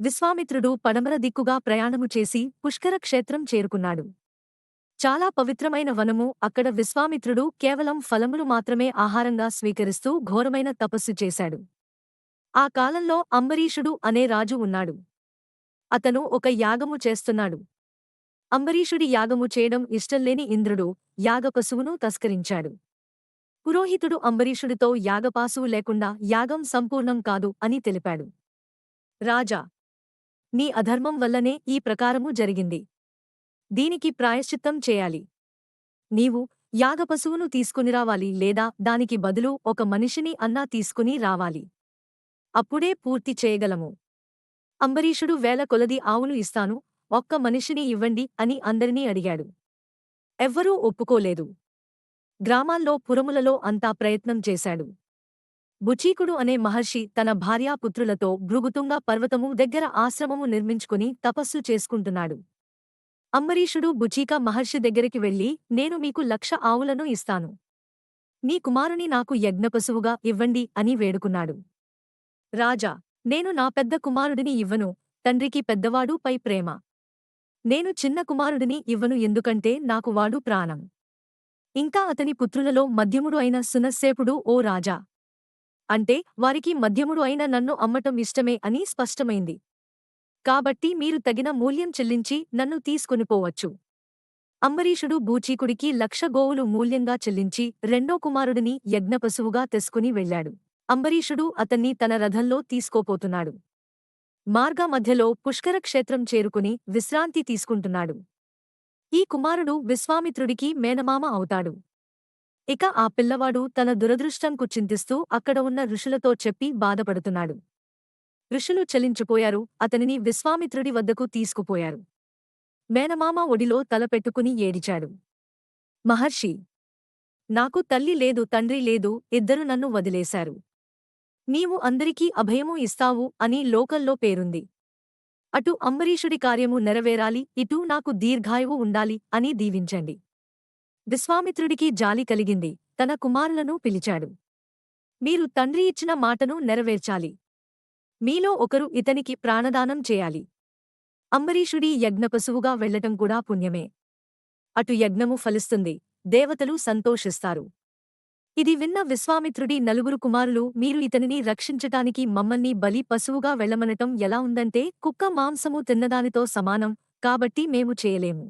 విశ్వామిత్రుడు పడమర దిక్కుగా ప్రయాణము చేసి పుష్కర క్షేత్రం చేరుకున్నాడు. చాలా పవిత్రమైన వనము అక్కడ విశ్వామిత్రుడు కేవలం ఫలములు మాత్రమే ఆహారంగా స్వీకరిస్తూ ఘోరమైన తపస్సు చేశాడు. ఆ కాలంలో అంబరీషుడు అనే రాజు ఉన్నాడు. అతను ఒక యాగము చేస్తున్నాడు. అంబరీషుడి యాగము చేయడం ఇష్టంలేని ఇంద్రుడు యాగపశువును తస్కరించాడు. పురోహితుడు అంబరీషుడితో యాగపాసువు లేకుండా యాగం సంపూర్ణం కాదు అని తెలిపాడు. రాజా నీ అధర్మం వల్లనే ఈ ప్రకారము జరిగింది. దీనికి ప్రాయశ్చిత్తం చేయాలి. నీవు యాగపశువును తీసుకుని రావాలి లేదా దానికి బదులు ఒక మనిషిని అన్నా తీసుకుని రావాలి. అప్పుడే పూర్తి చేయగలము. అంబరీషుడు వేల కొలది ఆవులు ఇస్తాను ఒక్క మనిషిని ఇవ్వండి అని అందరినీ అడిగాడు. ఎవ్వరూ ఒప్పుకోలేదు. గ్రామాల్లో పురములలో అంతా ప్రయత్నం చేశాడు. బుచీకుడు అనే మహర్షి తన భార్యాపుత్రులతో భృగుతుంగ పర్వతము దగ్గర ఆశ్రమము నిర్మించుకుని తపస్సు చేసుకుంటున్నాడు. అంబరీషుడు బుచీక మహర్షి దగ్గరికి వెళ్ళి నేను మీకు లక్ష ఆవులను ఇస్తాను. నీ కుమారుని నాకు యజ్ఞపశువుగా ఇవ్వండి అని వేడుకున్నాడు. రాజా నేను నా పెద్ద కుమారుడిని ఇవ్వను. తండ్రికి పెద్దవాడు పై ప్రేమ. నేను చిన్న కుమారుడిని ఇవ్వను ఎందుకంటే నాకు వాడు ప్రాణం. ఇంకా అతని పుత్రులలో మధ్యముడు అయిన సునస్సేపుడు ఓ రాజా. అంటే వారికి మధ్యముడు అయిన నన్ను అమ్మటం ఇష్టమే అని స్పష్టమైంది. కాబట్టి మీరు తగిన మూల్యం చెల్లించి నన్ను తీసుకొనిపోవచ్చు. అంబరీషుడు భూచీకుడికి లక్ష గోవులు మూల్యంగా చెల్లించి రెండో కుమారుడిని యజ్ఞపశువుగా తెసుకుని వెళ్ళాడు. అంబరీషుడు అతన్ని తన రథంలో తీసుకోపోతున్నాడు. మార్గ మధ్యలో పుష్కర క్షేత్రం చేరుకుని విశ్రాంతి తీసుకుంటున్నాడు. ఈ కుమారుడు విశ్వామిత్రుడికి మేనమామ అవుతాడు. ఇక ఆ పిల్లవాడు తన దురదృష్టంకు చింతిస్తూ అక్కడ ఉన్న ఋషులతో చెప్పి బాధపడుతున్నాడు. ఋషులు చలించిపోయారు అతనిని విశ్వామిత్రుడి వద్దకు తీసుకుపోయారు. మేనమామ ఒడిలో తలపెట్టుకుని ఏడిచాడు. మహర్షి నాకు తల్లి లేదు తండ్రి లేదు ఇద్దరు నన్ను వదిలేశారు. నీవు అందరికీ అభయము ఇస్తావు అని లోకల్లో పేరుంది. అటు అంబరీషుడి కార్యము నెరవేరాలి ఇటు నాకు దీర్ఘాయువు ఉండాలి అని దీవించండి. విశ్వామిత్రుడికి జాలి కలిగింది. తన కుమారులను పిలిచాడు. మీరు తండ్రి ఇచ్చిన మాటను నెరవేర్చాలి. మీలో ఒకరు ఇతనికి ప్రాణదానం చేయాలి. అంబరీషుడి యజ్ఞపశువుగా వెళ్ళటం కూడా పుణ్యమే. అటు యజ్ఞము ఫలిస్తుంది. దేవతలు సంతోషిస్తారు. ఇది విన్న విశ్వామిత్రుడి నలుగురు కుమారులు మీరు ఇతనిని రక్షించటానికి మమ్మల్ని బలి పశువుగా వెళ్ళమనటం ఎలా ఉందంటే కుక్క మాంసము తిన్నదానితో సమానం కాబట్టి మేము చేయలేము.